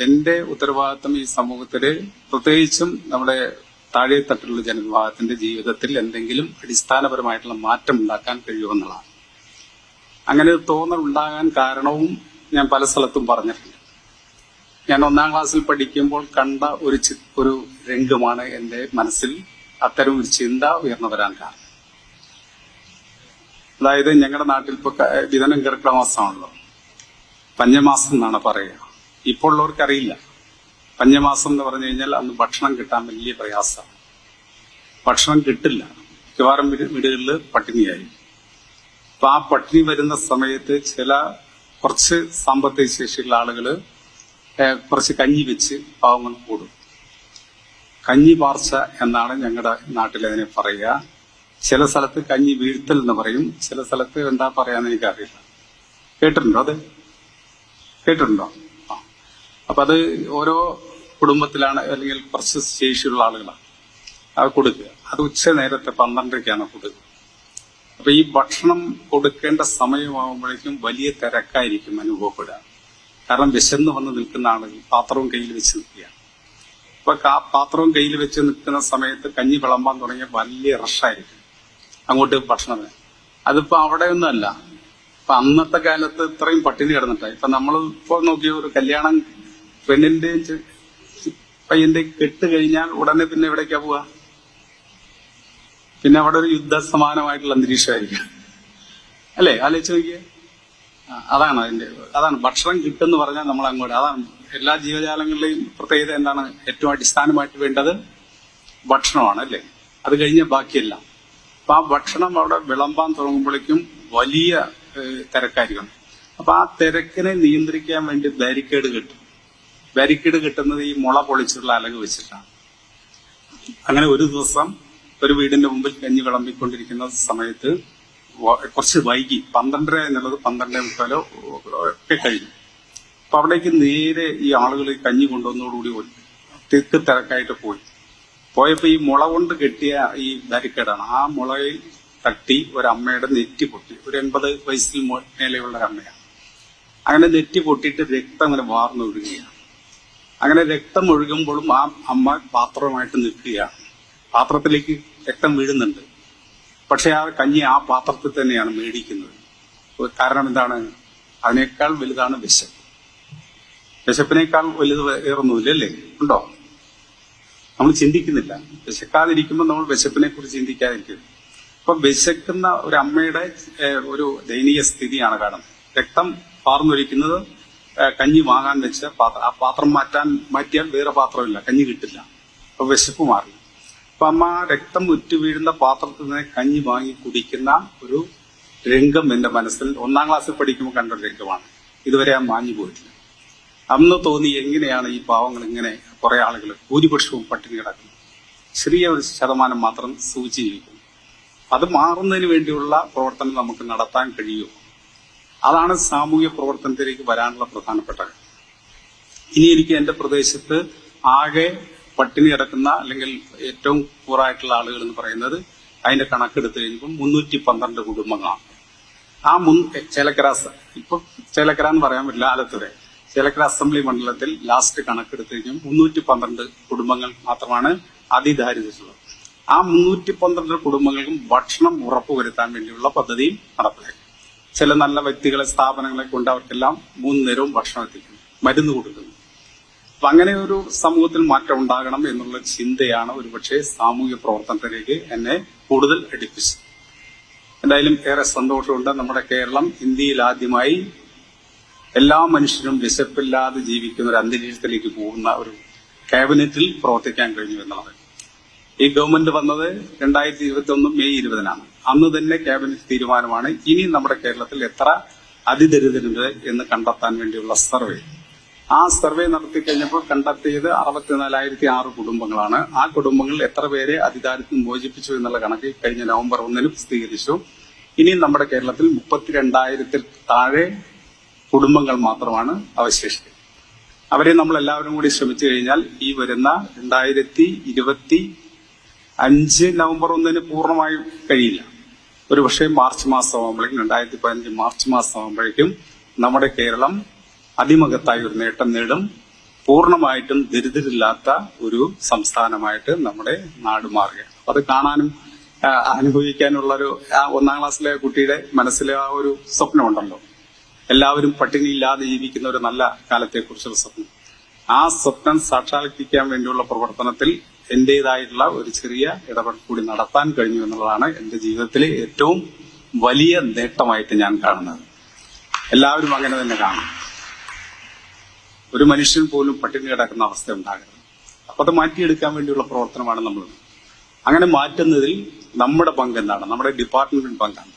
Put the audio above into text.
എന്റെ ഉത്തരവാദിത്തം ഈ സമൂഹത്തിൽ പ്രത്യേകിച്ചും നമ്മുടെ താഴെത്തട്ടിലുള്ള ജനവിഭാഗത്തിന്റെ ജീവിതത്തിൽ എന്തെങ്കിലും അടിസ്ഥാനപരമായിട്ടുള്ള മാറ്റം ഉണ്ടാക്കാൻ കഴിയുമെന്നുള്ളതാണ്. അങ്ങനെ ഒരു തോന്നൽ ഉണ്ടാകാൻ കാരണവും ഞാൻ പല സ്ഥലത്തും പറഞ്ഞിട്ടുണ്ട്. ഞാൻ ഒന്നാം ക്ലാസ്സിൽ പഠിക്കുമ്പോൾ കണ്ട ഒരു ഒരു രംഗമാണ് എന്റെ മനസ്സിൽ അത്തരം ഒരു ചിന്ത ഉയർന്നു വരാൻ കാരണം. അതായത് ഞങ്ങളുടെ നാട്ടിൽ ഇപ്പൊ വിതനം കിടക്കണ മാസമാണല്ലോ. പഞ്ഞമാസം എന്നാണ് പറയുക. ഇപ്പോൾ ഉള്ളവർക്ക് അറിയില്ല പഞ്ഞമാസം എന്ന് പറഞ്ഞു കഴിഞ്ഞാൽ അന്ന് ഭക്ഷണം കിട്ടാൻ വലിയ പ്രയാസമാണ്. ഭക്ഷണം കിട്ടില്ല. മിക്കവാറും വീടുകളിൽ പട്ടിണിയായി. അപ്പൊ ആ പട്ടിണി വരുന്ന സമയത്ത് ചില കുറച്ച് സാമ്പത്തിക ശേഷിയുള്ള ആളുകൾ കുറച്ച് കഞ്ഞി വെച്ച് പാവങ്ങൾ കൂടും. കഞ്ഞി പാർച്ച എന്നാണ് ഞങ്ങളുടെ നാട്ടിൽ അതിനെ പറയുക. ചില സ്ഥലത്ത് കഞ്ഞി വീഴ്ത്തൽ എന്ന് പറയും. ചില സ്ഥലത്ത് എന്താ പറയാന്ന് എനിക്കറിയില്ല. കേട്ടിട്ടുണ്ടോ അത്? കേട്ടിട്ടുണ്ടോ? അപ്പൊ അത് ഓരോ കുടുംബത്തിലാണ് അല്ലെങ്കിൽ കുറച്ച് ശേഷിയുള്ള ആളുകളാണ്. അത് കൊടുക്കുക. അത് ഉച്ച നേരത്തെ പന്ത്രണ്ടരയ്ക്കാണ് കൊടുക്കുക. അപ്പൊ ഈ ഭക്ഷണം കൊടുക്കേണ്ട സമയമാകുമ്പോഴേക്കും വലിയ തിരക്കായിരിക്കും അനുഭവപ്പെടുക. കാരണം വിശന്ന് വന്ന് നിൽക്കുന്ന ആളുകൾ പാത്രവും കയ്യിൽ വെച്ച് നിൽക്കുകയാണ് അപ്പൊ ആ പാത്രവും കയ്യിൽ വെച്ച് നിൽക്കുന്ന സമയത്ത് കഞ്ഞി വിളമ്പാൻ തുടങ്ങിയ വലിയ റഷായിരിക്കും അങ്ങോട്ട് ഭക്ഷണം. അതിപ്പോ അവിടെ അവിടെയൊന്നുമല്ല. ഇപ്പൊ അന്നത്തെ കാലത്ത് ഇത്രയും പട്ടിണി കിടന്നിട്ടായി ഇപ്പൊ നമ്മൾ ഇപ്പൊ നോക്കിയ ഒരു കല്യാണം പെണ്ണിന്റെ പയ്യന്റെ കെട്ട് കഴിഞ്ഞാൽ ഉടനെ പിന്നെ എവിടേക്കാ പോവാ? പിന്നെ അവിടെ ഒരു യുദ്ധസമാനമായിട്ടുള്ള അന്തരീക്ഷമായിരിക്കും. അല്ലേ? ആലോചിച്ച് നോക്കിയേ. അതാണ് അതിന്റെ അതാണ് ഭക്ഷണം കിട്ടുമെന്ന് പറഞ്ഞാൽ നമ്മൾ അങ്ങോട്ട് അതാണ് എല്ലാ ജീവജാലങ്ങളുടെയും പ്രത്യേകത എന്താണ്? ഏറ്റവും അടിസ്ഥാനമായിട്ട് വേണ്ടത് ഭക്ഷണമാണ് അല്ലേ? അത് കഴിഞ്ഞ ബാക്കിയെല്ലാം. അപ്പൊ ആ ഭക്ഷണം അവിടെ വിളമ്പാൻ തുടങ്ങുമ്പോഴേക്കും വലിയ തിരക്കായിരിക്കണം. തിരക്കായിരിക്കും അപ്പൊ ആ തിരക്കിനെ നിയന്ത്രിക്കാൻ വേണ്ടി ബാരിക്കേഡ് കിട്ടും. ബാരിക്കേഡ് കിട്ടുന്നത് ഈ മുള പൊളിച്ചുള്ള അലക് വെച്ചിട്ടാണ്. അങ്ങനെ ഒരു ദിവസം ഒരു വീടിന്റെ മുമ്പിൽ കഞ്ഞി വിളമ്പിക്കൊണ്ടിരിക്കുന്ന സമയത്ത് കുറച്ച് വൈകി പന്ത്രണ്ടര എന്നുള്ളത് പന്ത്രണ്ടേ മുക്കാലോ ഒക്കെ കഴിഞ്ഞു. അപ്പൊ അവിടേക്ക് നേരെ ഈ ആളുകൾ കഞ്ഞി കൊണ്ടുവന്നതോടുകൂടി തിക്ക് തിരക്കായിട്ട് പോയി. പോയപ്പോ ഈ മുള കൊണ്ട് കെട്ടിയ ഈ ബാരിക്കേഡാണ്. ആ മുളയിൽ തട്ടി ഒരമ്മയുടെ നെറ്റി പൊട്ടി. ഒരു എൺപത് വയസ്സിൽ മേലെയുള്ള ഒരു അമ്മയാണ് അങ്ങനെ നെറ്റി പൊട്ടിയിട്ട് രക്തം അങ്ങനെ വാർന്നൊഴുകുകയാണ് അങ്ങനെ രക്തം ഒഴുകുമ്പോഴും ആ അമ്മ പാത്രവുമായിട്ട് നിൽക്കുകയാണ്. പാത്രത്തിലേക്ക് രക്തം വീഴുന്നുണ്ട്. പക്ഷെ ആ കഞ്ഞി ആ പാത്രത്തിൽ തന്നെയാണ് മേടിക്കുന്നത്. കാരണം എന്താണ്? അതിനേക്കാൾ വലുതാണ് വിശപ്പ്. വിശപ്പിനേക്കാൾ വലുത് വേറൊന്നുമില്ല അല്ലേ ഉണ്ടോ? നമ്മൾ ചിന്തിക്കുന്നില്ല. വിശക്കാതിരിക്കുമ്പോൾ നമ്മൾ വിശപ്പിനെ കുറിച്ച് ചിന്തിക്കാതിരിക്കും. അപ്പൊ വിശക്കുന്ന ഒരു അമ്മയുടെ ഒരു ദയനീയ സ്ഥിതിയാണ് കാരണം. രക്തം പാർന്നൊഴിക്കുന്നത് കഞ്ഞി വാങ്ങാൻ വെച്ച പാത്രം. ആ പാത്രം മാറ്റാൻ മാറ്റിയാൽ വേറെ പാത്രമില്ല. കഞ്ഞി കിട്ടില്ല. അപ്പൊ വിശപ്പ് മാറി. അപ്പൊ അമ്മ ആ രക്തം ഉറ്റു വീഴുന്ന പാത്രത്തിൽ നിന്ന് കഞ്ഞി വാങ്ങി കുടിക്കുന്ന ഒരു രംഗം എന്റെ മനസ്സിൽ ഒന്നാം ക്ലാസ്സിൽ പഠിക്കുമ്പോൾ കണ്ട ഒരു രംഗമാണ്. ഇതുവരെ ആ മാഞ്ഞു പോയിട്ടില്ല. അന്ന് തോന്നി എങ്ങനെയാണ് ഈ പാവങ്ങൾ ഇങ്ങനെ കുറെ ആളുകൾ ഭൂരിപക്ഷവും പട്ടിണി കിടക്കുന്നത് ചെറിയ ഒരു ശതമാനം മാത്രം സൂചി അത് മാറുന്നതിന് വേണ്ടിയുള്ള പ്രവർത്തനം നമുക്ക് നടത്താൻ കഴിയുമോ? അതാണ് സാമൂഹ്യ പ്രവർത്തനത്തിലേക്ക് വരാനുള്ള പ്രധാനപ്പെട്ട. ഇനി എനിക്ക് എന്റെ പ്രദേശത്ത് ആകെ പട്ടിണി കിടക്കുന്ന അല്ലെങ്കിൽ ഏറ്റവും കൂറായിട്ടുള്ള ആളുകൾ എന്ന് പറയുന്നത് അതിന്റെ കണക്കെടുത്ത് കഴിഞ്ഞപ്പോൾ മുന്നൂറ്റി പന്ത്രണ്ട് കുടുംബങ്ങളാണ്. ആ മുൻ ചേലക്കര ഇപ്പൊ ചേലക്കര എന്ന് പറയാൻ പറ്റില്ല ആലത്തൂരെ. ചേലക്കര അസംബ്ലി മണ്ഡലത്തിൽ ലാസ്റ്റ് കണക്കെടുത്ത് കഴിഞ്ഞാൽ മുന്നൂറ്റി പന്ത്രണ്ട് കുടുംബങ്ങൾ മാത്രമാണ് അതിദാരിദ്ര്യത്തിലുള്ളത്. ആ മുന്നൂറ്റി പന്ത്രണ്ട് കുടുംബങ്ങൾക്കും ഭക്ഷണം ഉറപ്പുവരുത്താൻ വേണ്ടിയുള്ള പദ്ധതിയും നടപ്പിലാക്കി. ചില നല്ല വ്യക്തികളെ സ്ഥാപനങ്ങളെ കൊണ്ട് അവർക്കെല്ലാം മൂന്ന് നേരവും ഭക്ഷണം എത്തിക്കുന്നു മരുന്ന് കൊടുക്കുന്നു. അപ്പൊ അങ്ങനെ ഒരു സമൂഹത്തിൽ മാറ്റം ഉണ്ടാകണം എന്നുള്ള ചിന്തയാണ് ഒരുപക്ഷെ സാമൂഹ്യ പ്രവർത്തനത്തിലേക്ക് എന്നെ കൂടുതൽ അടുപ്പിച്ചത്. എന്തായാലും ഏറെ സന്തോഷമുണ്ട് നമ്മുടെ കേരളം ഇന്ത്യയിൽ ആദ്യമായി എല്ലാ മനുഷ്യരും വിശപ്പില്ലാതെ ജീവിക്കുന്ന ഒരു അന്തരീക്ഷത്തിലേക്ക് പോകുന്ന ഒരു ക്യാബിനറ്റിൽ പ്രവർത്തിക്കാൻ കഴിഞ്ഞു എന്നുള്ളത്. ഈ ഗവൺമെന്റ് വന്നത് രണ്ടായിരത്തി ഇരുപത്തി ഒന്ന് മെയ് ഇരുപതിനാണ്. അന്ന് തന്നെ ക്യാബിനറ്റ് തീരുമാനമാണ്. ഇനി നമ്മുടെ കേരളത്തിൽ എത്ര അതിദരിദ്രരുണ്ട് എന്ന് കണ്ടെത്താൻ വേണ്ടിയുള്ള സർവേ. ആ സർവേ നടത്തി കഴിഞ്ഞപ്പോൾ കണ്ടെത്തിയത് അറുപത്തിനാലായിരത്തി ആറ് കുടുംബങ്ങളാണ്. ആ കുടുംബങ്ങളിൽ എത്ര പേരെ അതിദാരിദ്ര്യം മോചിപ്പിച്ചു എന്നുള്ള കണക്ക് കഴിഞ്ഞ നവംബർ ഒന്നിന് പ്രസിദ്ധീകരിച്ചു ഇനി നമ്മുടെ കേരളത്തിൽ മുപ്പത്തിരണ്ടായിരത്തിൽ താഴെ കുടുംബങ്ങൾ മാത്രമാണ് അവശേഷിക്കുന്നത്. അവരെ നമ്മൾ എല്ലാവരും കൂടി ശ്രമിച്ചു കഴിഞ്ഞാൽ ഈ വരുന്ന രണ്ടായിരത്തി ഇരുപത്തി അഞ്ച് നവംബർ ഒന്നിന് പൂർണമായി കഴിയില്ല. ഒരു പക്ഷേ മാർച്ച് മാസം ആകുമ്പോഴേക്കും രണ്ടായിരത്തി പതിനഞ്ച് മാർച്ച് മാസം ആകുമ്പോഴേക്കും നമ്മുടെ കേരളം അതിമകത്തായ ഒരു നേട്ടം നേടും. പൂർണമായിട്ടും ദരിദ്രരില്ലാത്ത ഒരു സംസ്ഥാനമായിട്ട് നമ്മുടെ നാട് മാറുകയാണ്. അത് കാണാനും അനുഭവിക്കാനുള്ള ഒരു ഒന്നാം ക്ലാസ്സിലെ കുട്ടിയുടെ മനസ്സിലെ ആ ഒരു സ്വപ്നമുണ്ടല്ലോ. എല്ലാവരും പട്ടിണിയില്ലാതെ ജീവിക്കുന്ന ഒരു നല്ല കാലത്തെക്കുറിച്ചുള്ള സ്വപ്നം. ആ സ്വപ്നം സാക്ഷാത്കരിക്കാൻ വേണ്ടിയുള്ള പ്രവർത്തനത്തിൽ എന്റേതായിട്ടുള്ള ഒരു ചെറിയ ഇടപെടൽ കൂടി നടത്താൻ കഴിഞ്ഞു എന്നുള്ളതാണ് എന്റെ ജീവിതത്തിലെ ഏറ്റവും വലിയ നേട്ടമായിട്ട് ഞാൻ കാണുന്നത്. എല്ലാവരും അങ്ങനെ തന്നെ കാണും. ഒരു മനുഷ്യൻ പോലും പട്ടിണി കിടക്കുന്ന അവസ്ഥ ഉണ്ടാകരുത്. അപ്പൊ അത് മാറ്റിയെടുക്കാൻ വേണ്ടിയുള്ള പ്രവർത്തനമാണ് നമ്മൾ അങ്ങനെ മാറ്റുന്നതിൽ നമ്മുടെ പങ്ക് എന്താണ് നമ്മുടെ ഡിപ്പാർട്ട്മെന്റ് പങ്കാണ്.